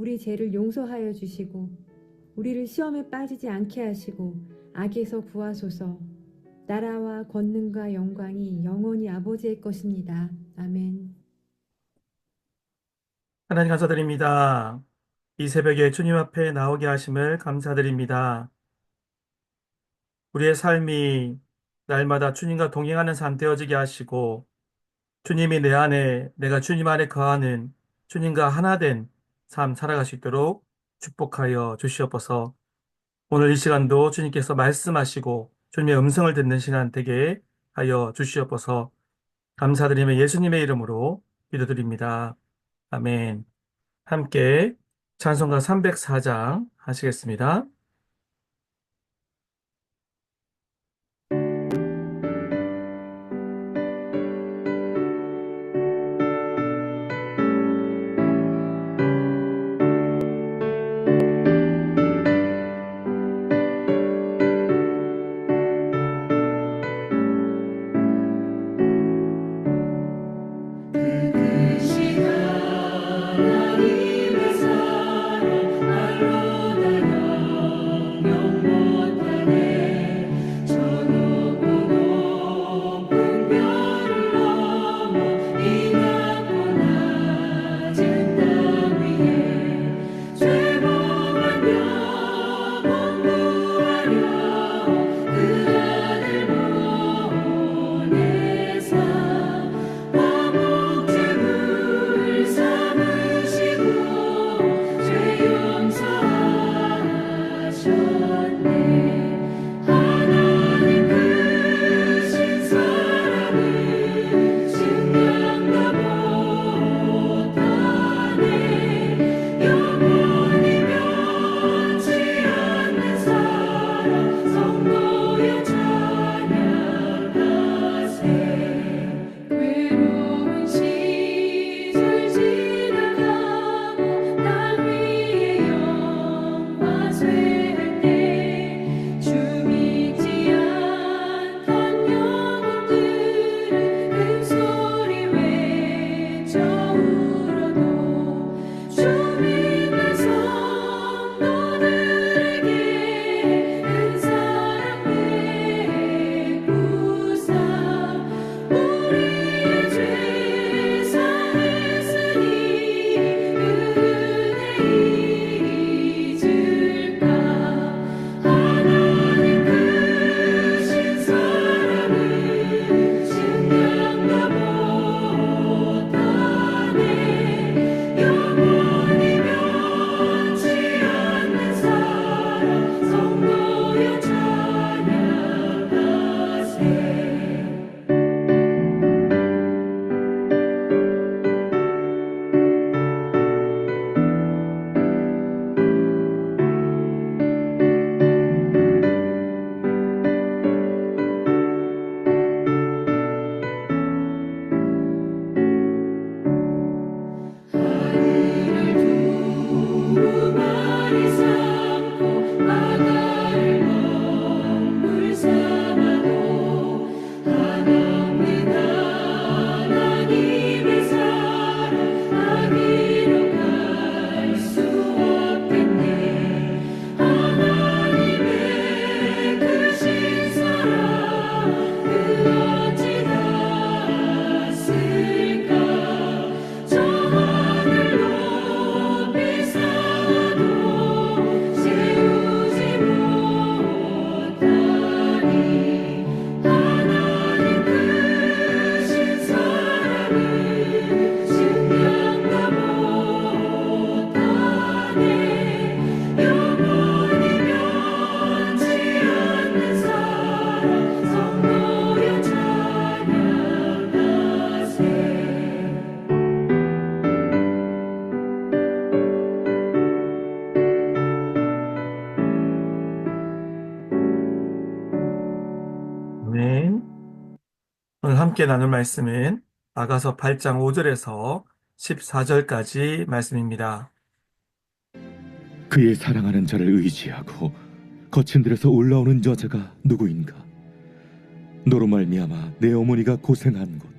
우리 죄를 용서하여 주시고, 우리를 시험에 빠지지 않게 하시고, 악에서 구하소서. 나라와 권능과 영광이 영원히 아버지의 것입니다. 아멘. 하나님 감사드립니다. 이 새벽에 주님 앞에 나오게 하심을 감사드립니다. 우리의 삶이 날마다 주님과 동행하는 삶 되어지게 하시고 주님이 내 안에 내가 주님 안에 거하는 주님과 하나 된 삶 살아갈 수 있도록 축복하여 주시옵소서. 오늘 이 시간도 주님께서 말씀하시고 주님의 음성을 듣는 시간 되게 하여 주시옵소서. 감사드리며 예수님의 이름으로 기도드립니다. 아멘. 함께 찬송가 304장 하시겠습니다. 함께 나눌 말씀은 아가서 8장 5절에서 14절까지 말씀입니다. 그의 사랑하는 자를 의지하고 거친 들에서 올라오는 여자가 누구인가? 너로 말미암아 내 어머니가 고생한 곳,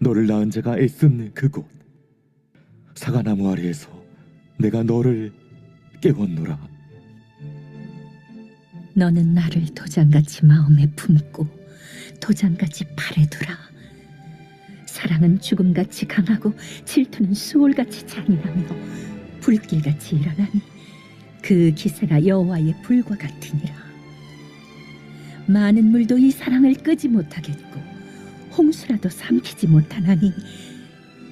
너를 낳은 자가 애쓴 그곳, 사과나무 아래에서 내가 너를 깨웠노라. 너는 나를 도장같이 마음에 품고 도장같이 팔에 두라. 사랑은 죽음같이 강하고 질투는 수월같이 잔인하며 불길같이 일어나니 그 기세가 여호와의 불과 같으니라. 많은 물도 이 사랑을 끄지 못하겠고 홍수라도 삼키지 못하나니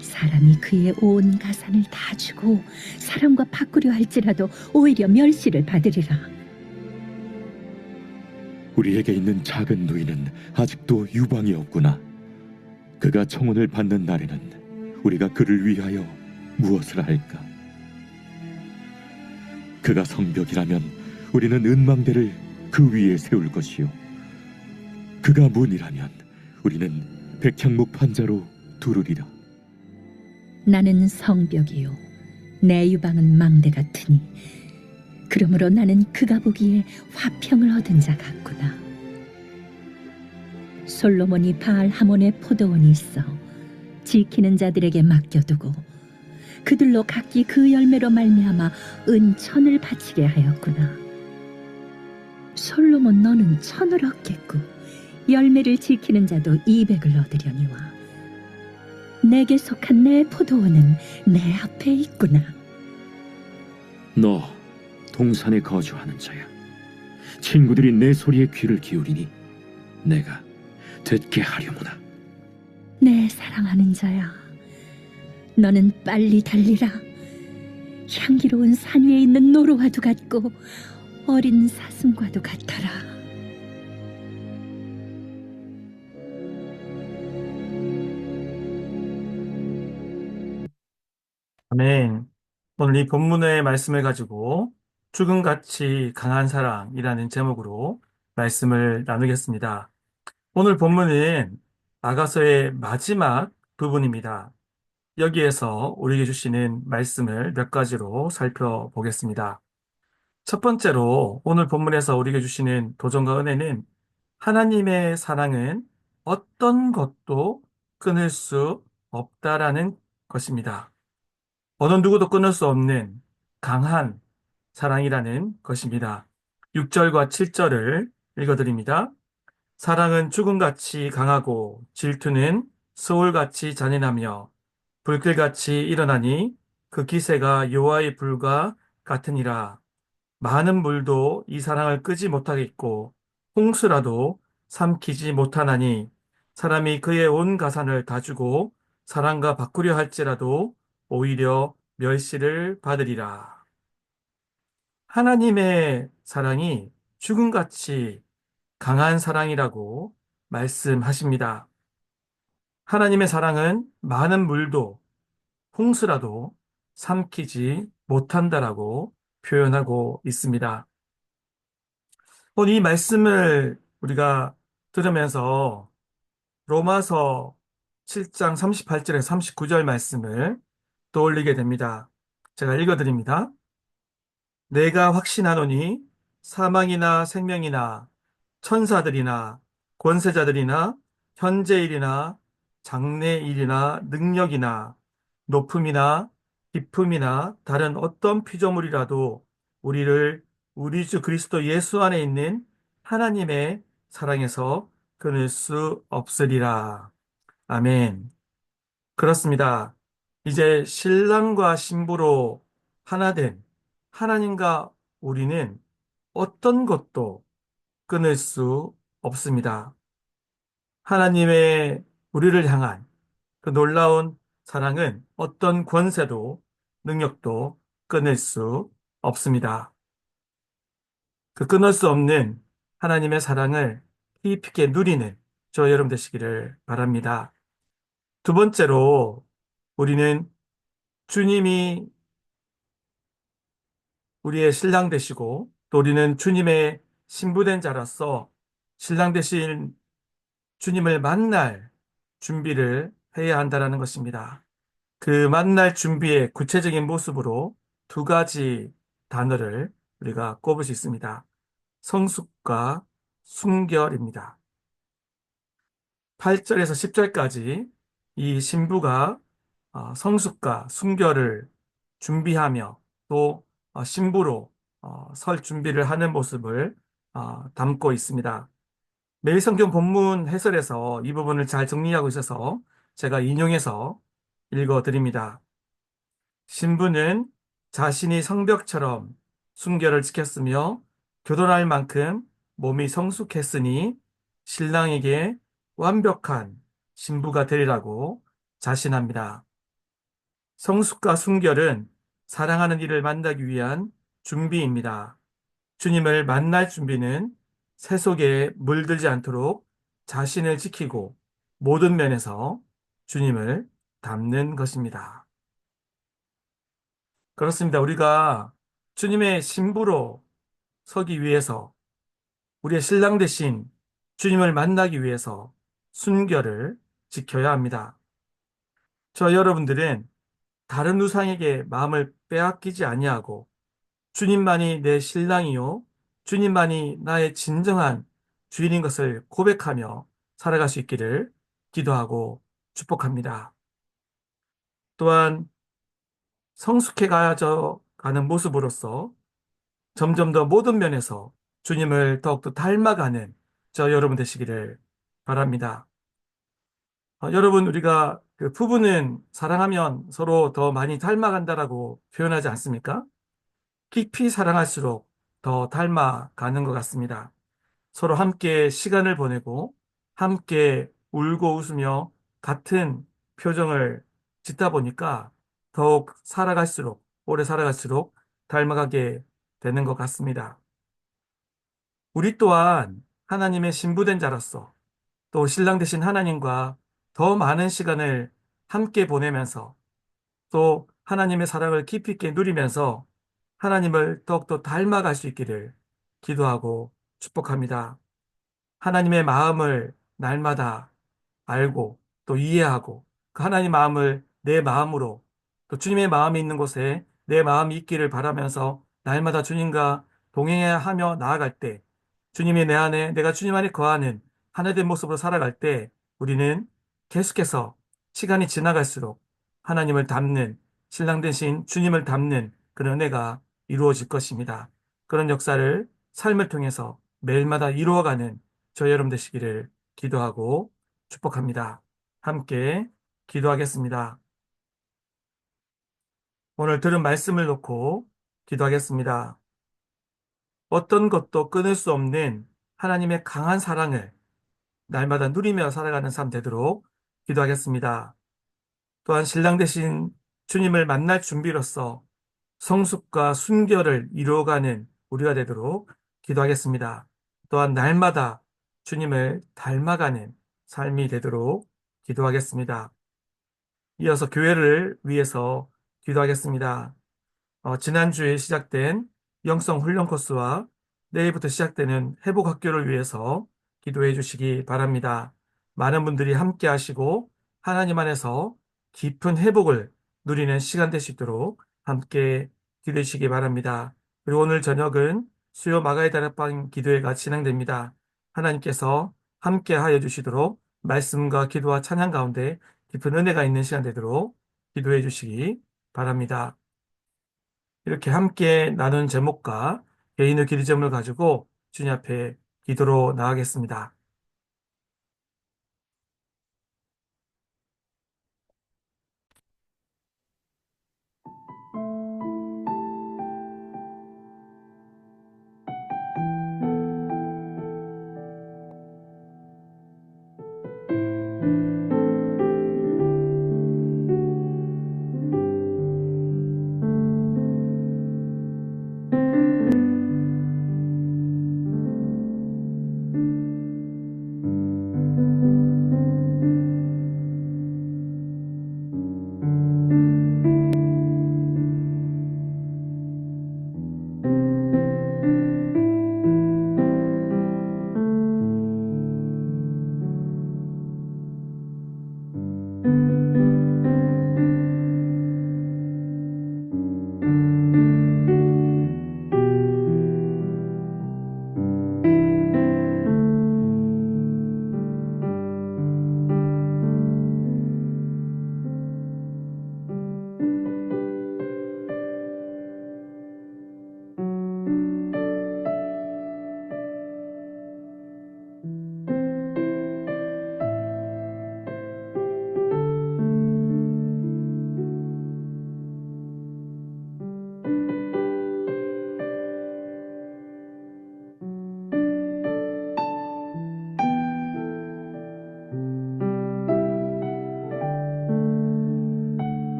사람이 그의 온 가산을 다 주고 사람과 바꾸려 할지라도 오히려 멸시를 받으리라. 우리에게 있는 작은 누이는 아직도 유방이 없구나. 그가 청혼을 받는 날에는 우리가 그를 위하여 무엇을 할까? 그가 성벽이라면 우리는 은망대를 그 위에 세울 것이요. 그가 문이라면 우리는 백향목 판자로 두르리라. 나는 성벽이요 내 유방은 망대 같으니 그러므로 나는 그가 보기에 화평을 얻은 자 같구나 솔로몬이 바알 하몬의 포도원이 있어 지키는 자들에게 맡겨두고 그들로 각기 그 열매로 말미암아 은천을 바치게 하였구나 솔로몬 너는 천을 얻겠고 열매를 지키는 자도 이백을 얻으려니와 내게 속한 내 포도원은 내 앞에 있구나. 너 동산에 거주하는 자야. 친구들이 내 소리에 귀를 기울이니 내가 듣게 하려무나. 내 사랑하는 자야. 너는 빨리 달리라. 향기로운 산 위에 있는 노루와도 같고 어린 사슴과도 같아라. 아멘. 오늘 이 본문의 말씀을 가지고 죽음같이 강한 사랑이라는 제목으로 말씀을 나누겠습니다. 오늘 본문은 아가서의 마지막 부분입니다. 여기에서 우리에게 주시는 말씀을 몇 가지로 살펴보겠습니다. 첫 번째로 오늘 본문에서 우리에게 주시는 도전과 은혜는 하나님의 사랑은 어떤 것도 끊을 수 없다라는 것입니다. 어느 누구도 끊을 수 없는 강한 사랑이라는 것입니다. 6절과 7절을 읽어드립니다. 사랑은 죽음같이 강하고 질투는 소울같이 잔인하며 불길같이 일어나니 그 기세가 여호와의 불과 같으니라. 많은 물도 이 사랑을 끄지 못하겠고 홍수라도 삼키지 못하나니 사람이 그의 온 가산을 다 주고 사랑과 바꾸려 할지라도 오히려 멸시를 받으리라. 하나님의 사랑이 죽음같이 강한 사랑이라고 말씀하십니다. 하나님의 사랑은 많은 물도 홍수라도 삼키지 못한다라고 표현하고 있습니다. 이 말씀을 우리가 들으면서 로마서 7장 38절에서 39절 말씀을 떠올리게 됩니다. 제가 읽어드립니다. 내가 확신하노니 사망이나 생명이나 천사들이나 권세자들이나 현재일이나 장래일이나 능력이나 높음이나 깊음이나 다른 어떤 피조물이라도 우리를 우리 주 그리스도 예수 안에 있는 하나님의 사랑에서 끊을 수 없으리라. 아멘. 그렇습니다. 이제 신랑과 신부로 하나 된 하나님과 우리는 어떤 것도 끊을 수 없습니다. 하나님의 우리를 향한 그 놀라운 사랑은 어떤 권세도 능력도 끊을 수 없습니다. 그 끊을 수 없는 하나님의 사랑을 깊이 있게 누리는 저 여러분 되시기를 바랍니다. 두 번째로 우리는 주님이 우리의 신랑 되시고 또 우리는 주님의 신부된 자로서 신랑 되신 주님을 만날 준비를 해야 한다는 것입니다. 그 만날 준비의 구체적인 모습으로 두 가지 단어를 우리가 꼽을 수 있습니다. 성숙과 순결입니다. 8절에서 10절까지 이 신부가 어, 성숙과 순결을 준비하며 또 어, 신부로 어, 설 준비를 하는 모습을 어, 담고 있습니다. 매일 성경 본문 해설에서 이 부분을 잘 정리하고 있어서 제가 인용해서 읽어 드립니다. 신부는 자신이 성벽처럼 순결을 지켰으며 교돈할 만큼 몸이 성숙했으니 신랑에게 완벽한 신부가 되리라고 자신합니다. 성숙과 순결은 사랑하는 이를 만나기 위한 준비입니다. 주님을 만날 준비는 세속에 물들지 않도록 자신을 지키고 모든 면에서 주님을 닮는 것입니다. 그렇습니다. 우리가 주님의 신부로 서기 위해서 우리의 신랑 대신 주님을 만나기 위해서 순결을 지켜야 합니다. 저 여러분들은 다른 우상에게 마음을 빼앗기지 아니하고 주님만이 내 신랑이요 주님만이 나의 진정한 주인인 것을 고백하며 살아갈 수 있기를 기도하고 축복합니다. 또한 성숙해 가져 가는 모습으로서 점점 더 모든 면에서 주님을 더욱더 닮아가는 저 여러분 되시기를 바랍니다. 어, 여러분, 우리가 그 부부는 사랑하면 서로 더 많이 닮아간다라고 표현하지 않습니까? 깊이 사랑할수록 더 닮아가는 것 같습니다. 서로 함께 시간을 보내고 함께 울고 웃으며 같은 표정을 짓다 보니까 더욱 살아갈수록, 오래 살아갈수록 닮아가게 되는 것 같습니다. 우리 또한 하나님의 신부된 자로서 또 신랑 되신 하나님과 더 많은 시간을 함께 보내면서 또 하나님의 사랑을 깊이 있게 누리면서 하나님을 더욱더 닮아갈 수 있기를 기도하고 축복합니다. 하나님의 마음을 날마다 알고 또 이해하고 그 하나님 마음을 내 마음으로 또 주님의 마음이 있는 곳에 내 마음이 있기를 바라면서 날마다 주님과 동행하며 나아갈 때 주님이 내 안에 내가 주님 안에 거하는 하나된 모습으로 살아갈 때 우리는 계속해서 시간이 지나갈수록 하나님을 닮는 신랑 대신 주님을 닮는 그런 은혜가 이루어질 것입니다. 그런 역사를 삶을 통해서 매일마다 이루어가는 저 여러분 되시기를 기도하고 축복합니다. 함께 기도하겠습니다. 오늘 들은 말씀을 놓고 기도하겠습니다. 어떤 것도 끊을 수 없는 하나님의 강한 사랑을 날마다 누리며 살아가는 삶 되도록 기도하겠습니다. 또한 신랑 대신 주님을 만날 준비로서 성숙과 순결을 이루어가는 우리가 되도록 기도하겠습니다. 또한 날마다 주님을 닮아가는 삶이 되도록 기도하겠습니다. 이어서 교회를 위해서 기도하겠습니다. 어, 지난주에 시작된 영성 훈련 코스와 내일부터 시작되는 회복 학교를 위해서 기도해 주시기 바랍니다. 많은 분들이 함께 하시고 하나님 안에서 깊은 회복을 누리는 시간 있도록 함께 기도해 주시기 바랍니다. 그리고 오늘 저녁은 수요 마가의 다락방 기도회가 진행됩니다. 하나님께서 함께 하여 주시도록 말씀과 기도와 찬양 가운데 깊은 은혜가 있는 시간 되도록 기도해 주시기 바랍니다. 이렇게 함께 나눈 제목과 개인의 기도 점을 가지고 주님 앞에 기도로 나가겠습니다.